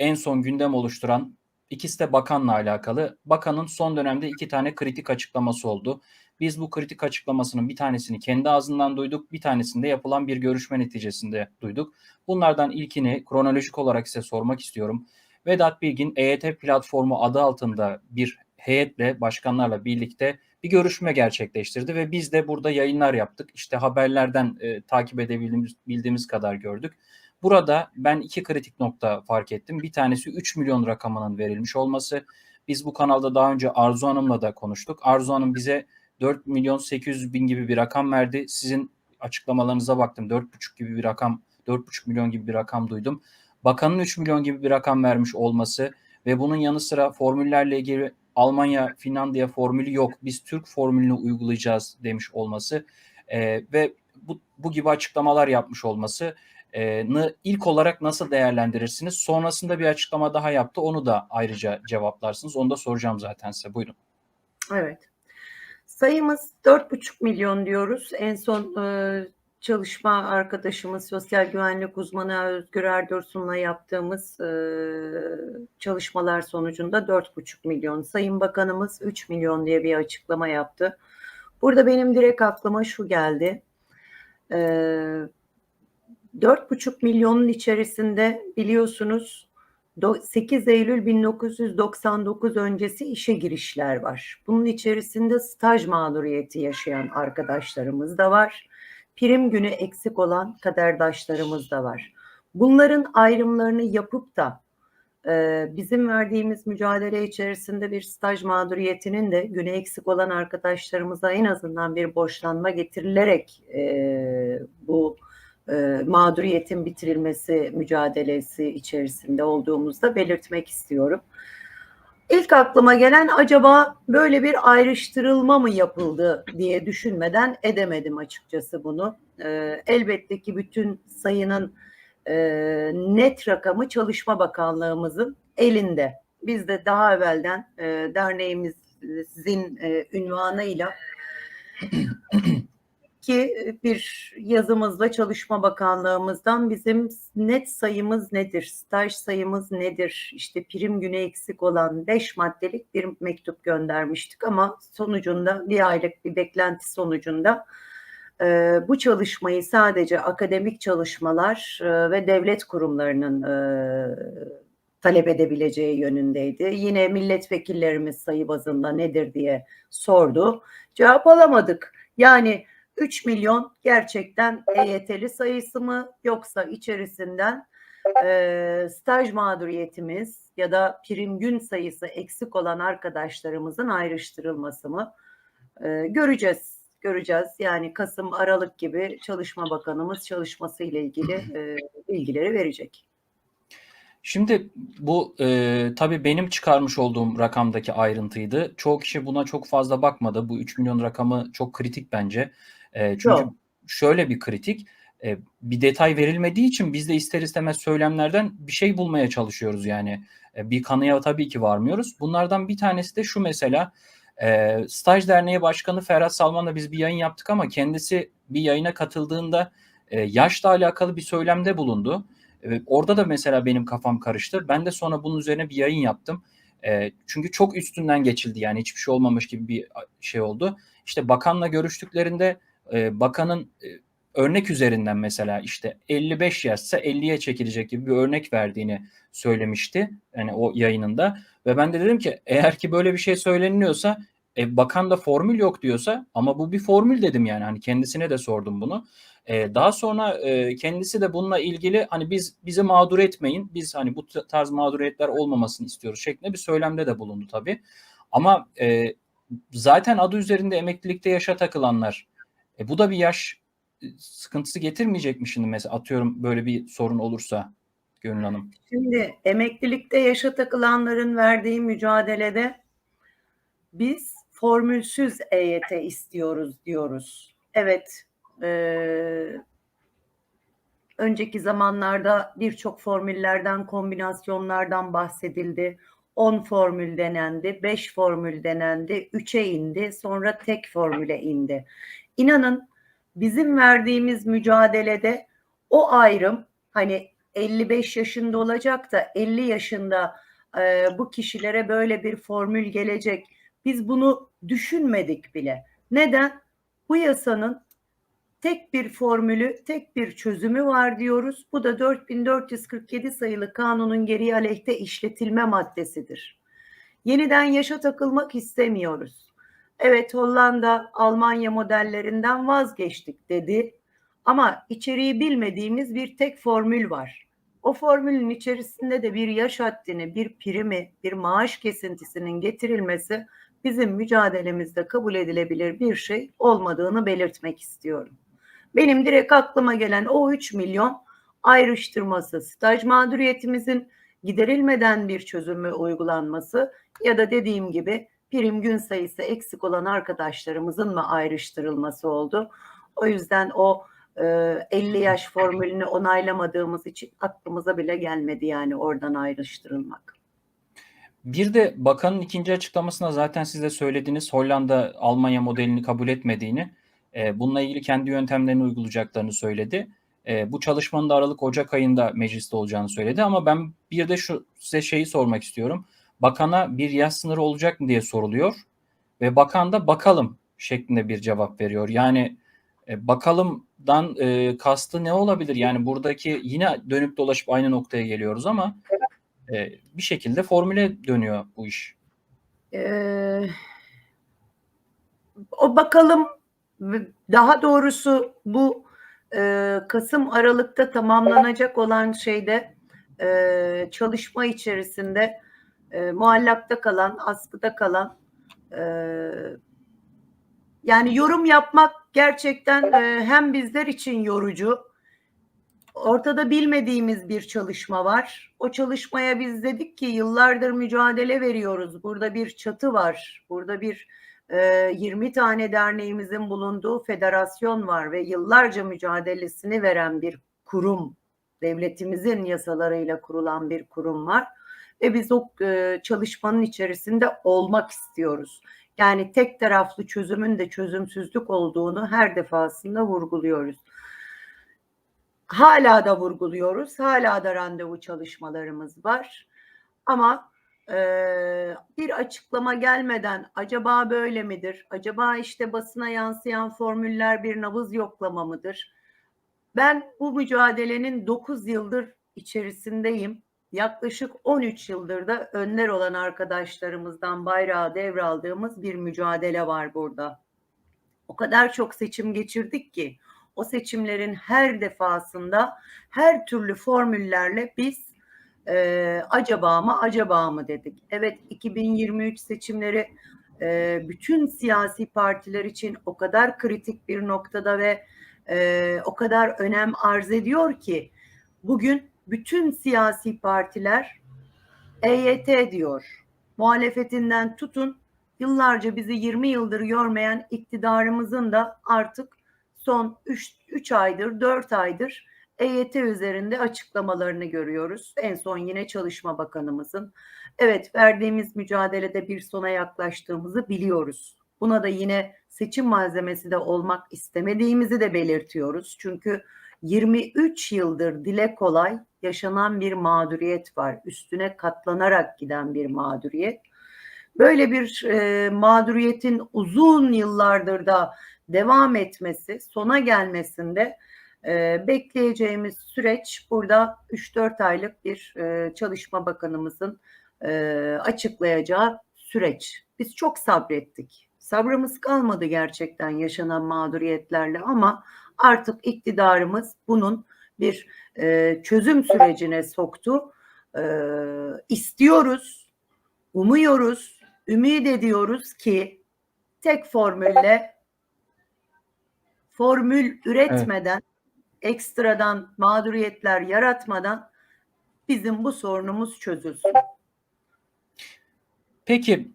en son gündem oluşturan ikisi de bakanla alakalı. Bakanın son dönemde iki tane kritik açıklaması oldu. Biz bu kritik açıklamasının bir tanesini kendi ağzından duyduk, bir tanesinde yapılan bir görüşme neticesinde duyduk. Bunlardan ilkini kronolojik olarak size sormak istiyorum. Vedat Bilgin EYT platformu adı altında bir heyetle, başkanlarla birlikte bir görüşme gerçekleştirdi ve biz de burada yayınlar yaptık. İşte haberlerden e, takip edebildiğimiz bildiğimiz kadar gördük. Burada ben iki kritik nokta fark ettim. Bir tanesi 3 milyon rakamının verilmiş olması. Biz bu kanalda daha önce Arzu Hanım'la da konuştuk. Arzu Hanım bize 4 milyon 800 bin gibi bir rakam verdi. Sizin açıklamalarınıza baktım. 4,5 gibi bir rakam, 4,5 milyon gibi bir rakam duydum. Bakanın 3 milyon gibi bir rakam vermiş olması ve bunun yanı sıra formüllerle ilgili Almanya, Finlandiya formülü yok. Biz Türk formülünü uygulayacağız demiş olması e, ve bu, bu gibi açıklamalar yapmış olması ilk olarak nasıl değerlendirirsiniz? Sonrasında bir açıklama daha yaptı. Onu da ayrıca cevaplarsınız. Onu da soracağım zaten size. Buyurun. Evet. Sayımız 4,5 milyon diyoruz. En son e, çalışma arkadaşımız sosyal güvenlik uzmanı Özgür Erdursun'la yaptığımız e, çalışmalar sonucunda 4,5 milyon. Sayın Bakanımız 3 milyon diye bir açıklama yaptı. Burada benim direkt aklıma şu geldi. E, 4,5 milyonun içerisinde biliyorsunuz 8 Eylül 1999 öncesi işe girişler var. Bunun içerisinde staj mağduriyeti yaşayan arkadaşlarımız da var. Prim günü eksik olan kaderdaşlarımız da var. Bunların ayrımlarını yapıp da e, bizim verdiğimiz mücadele içerisinde bir staj mağduriyetinin de günü eksik olan arkadaşlarımıza en azından bir borçlanma getirilerek e, bu e, mağduriyetin bitirilmesi mücadelesi içerisinde olduğumuzda belirtmek istiyorum. İlk aklıma gelen acaba böyle bir ayrıştırılma mı yapıldı diye düşünmeden edemedim açıkçası bunu. E, elbette ki bütün sayının e, net rakamı Çalışma Bakanlığımızın elinde. Biz de daha evvelden e, derneğimizin e, ünvanıyla ki bir yazımızla Çalışma Bakanlığımızdan bizim net sayımız nedir, staj sayımız nedir, işte prim günü eksik olan beş maddelik bir mektup göndermiştik ama sonucunda bir aylık bir beklenti sonucunda e, bu çalışmayı sadece akademik çalışmalar e, ve devlet kurumlarının e, talep edebileceği yönündeydi. Yine milletvekillerimiz sayı bazında nedir diye sordu. Cevap alamadık. Yani 3 milyon gerçekten EYT'li sayısı mı yoksa içerisinden e, staj mağduriyetimiz ya da prim gün sayısı eksik olan arkadaşlarımızın ayrıştırılması mı e, göreceğiz. Göreceğiz yani Kasım Aralık gibi Çalışma Bakanımız çalışması ile ilgili e, bilgileri verecek. Şimdi bu e, tabii benim çıkarmış olduğum rakamdaki ayrıntıydı. Çoğu kişi buna çok fazla bakmadı. Bu 3 milyon rakamı çok kritik bence. E, çünkü Yok. şöyle bir kritik e, bir detay verilmediği için biz de ister istemez söylemlerden bir şey bulmaya çalışıyoruz yani. E, bir kanıya tabii ki varmıyoruz. Bunlardan bir tanesi de şu mesela e, Staj Derneği Başkanı Ferhat Salman'la biz bir yayın yaptık ama kendisi bir yayına katıldığında e, yaşla alakalı bir söylemde bulundu. E, orada da mesela benim kafam karıştı. Ben de sonra bunun üzerine bir yayın yaptım. E, çünkü çok üstünden geçildi yani hiçbir şey olmamış gibi bir şey oldu. İşte bakanla görüştüklerinde e, bakanın e, örnek üzerinden mesela işte 55 yaşsa 50'ye çekilecek gibi bir örnek verdiğini söylemişti. Yani o yayınında ve ben de dedim ki eğer ki böyle bir şey söyleniliyorsa e, bakan da formül yok diyorsa ama bu bir formül dedim yani hani kendisine de sordum bunu. E, daha sonra e, kendisi de bununla ilgili hani biz bizi mağdur etmeyin biz hani bu tarz mağduriyetler olmamasını istiyoruz şeklinde bir söylemde de bulundu tabii. Ama e, zaten adı üzerinde emeklilikte yaşa takılanlar e, bu da bir yaş e, sıkıntısı getirmeyecek mi şimdi mesela atıyorum böyle bir sorun olursa Gönül Hanım? Şimdi emeklilikte yaşa takılanların verdiği mücadelede biz formülsüz EYT istiyoruz diyoruz. Evet, e, önceki zamanlarda birçok formüllerden, kombinasyonlardan bahsedildi. 10 formül denendi, 5 formül denendi, 3'e indi, sonra tek formüle indi. İnanın bizim verdiğimiz mücadelede o ayrım hani 55 yaşında olacak da 50 yaşında e, bu kişilere böyle bir formül gelecek. Biz bunu düşünmedik bile. Neden? Bu yasanın tek bir formülü, tek bir çözümü var diyoruz. Bu da 4447 sayılı kanunun geri aleyhte işletilme maddesidir. Yeniden yaşa takılmak istemiyoruz. Evet Hollanda, Almanya modellerinden vazgeçtik dedi. Ama içeriği bilmediğimiz bir tek formül var. O formülün içerisinde de bir yaş haddini, bir primi, bir maaş kesintisinin getirilmesi bizim mücadelemizde kabul edilebilir bir şey olmadığını belirtmek istiyorum. Benim direkt aklıma gelen o 3 milyon ayrıştırması, staj mağduriyetimizin giderilmeden bir çözümü uygulanması ya da dediğim gibi prim gün sayısı eksik olan arkadaşlarımızın mı ayrıştırılması oldu. O yüzden o e, 50 yaş formülünü onaylamadığımız için aklımıza bile gelmedi yani oradan ayrıştırılmak. Bir de bakanın ikinci açıklamasında zaten siz de söylediniz Hollanda Almanya modelini kabul etmediğini, e, bununla ilgili kendi yöntemlerini uygulayacaklarını söyledi. E, bu çalışmanın da Aralık Ocak ayında mecliste olacağını söyledi ama ben bir de şu size şeyi sormak istiyorum. Bakana bir yaş sınırı olacak mı diye soruluyor ve bakan da bakalım şeklinde bir cevap veriyor. Yani e, bakalımdan e, kastı ne olabilir? Yani buradaki yine dönüp dolaşıp aynı noktaya geliyoruz ama e, bir şekilde formüle dönüyor bu iş. Ee, o bakalım daha doğrusu bu e, Kasım Aralık'ta tamamlanacak olan şeyde e, çalışma içerisinde e, muallakta kalan, askıda kalan e, yani yorum yapmak gerçekten e, hem bizler için yorucu ortada bilmediğimiz bir çalışma var. O çalışmaya biz dedik ki yıllardır mücadele veriyoruz. Burada bir çatı var. Burada bir e, 20 tane derneğimizin bulunduğu federasyon var ve yıllarca mücadelesini veren bir kurum. Devletimizin yasalarıyla kurulan bir kurum var. Ve biz o e, çalışmanın içerisinde olmak istiyoruz. Yani tek taraflı çözümün de çözümsüzlük olduğunu her defasında vurguluyoruz. Hala da vurguluyoruz. Hala da randevu çalışmalarımız var. Ama e, bir açıklama gelmeden acaba böyle midir? Acaba işte basına yansıyan formüller bir nabız yoklama mıdır? Ben bu mücadelenin 9 yıldır içerisindeyim. Yaklaşık 13 yıldır da önler olan arkadaşlarımızdan bayrağı devraldığımız bir mücadele var burada. O kadar çok seçim geçirdik ki o seçimlerin her defasında her türlü formüllerle biz e, acaba mı acaba mı dedik. Evet 2023 seçimleri e, bütün siyasi partiler için o kadar kritik bir noktada ve e, o kadar önem arz ediyor ki bugün bütün siyasi partiler EYT diyor. Muhalefetinden tutun yıllarca bizi 20 yıldır görmeyen iktidarımızın da artık son 3 aydır 4 aydır EYT üzerinde açıklamalarını görüyoruz. En son yine Çalışma Bakanımızın. Evet verdiğimiz mücadelede bir sona yaklaştığımızı biliyoruz. Buna da yine seçim malzemesi de olmak istemediğimizi de belirtiyoruz. Çünkü 23 yıldır dile kolay yaşanan bir mağduriyet var. Üstüne katlanarak giden bir mağduriyet. Böyle bir e, mağduriyetin uzun yıllardır da devam etmesi, sona gelmesinde e, bekleyeceğimiz süreç burada 3-4 aylık bir e, Çalışma Bakanımızın e, açıklayacağı süreç. Biz çok sabrettik. Sabrımız kalmadı gerçekten yaşanan mağduriyetlerle ama artık iktidarımız bunun bir e, çözüm sürecine soktu. E, istiyoruz, umuyoruz, ümit ediyoruz ki tek formülle formül üretmeden, evet. ekstradan mağduriyetler yaratmadan bizim bu sorunumuz çözülsün. Peki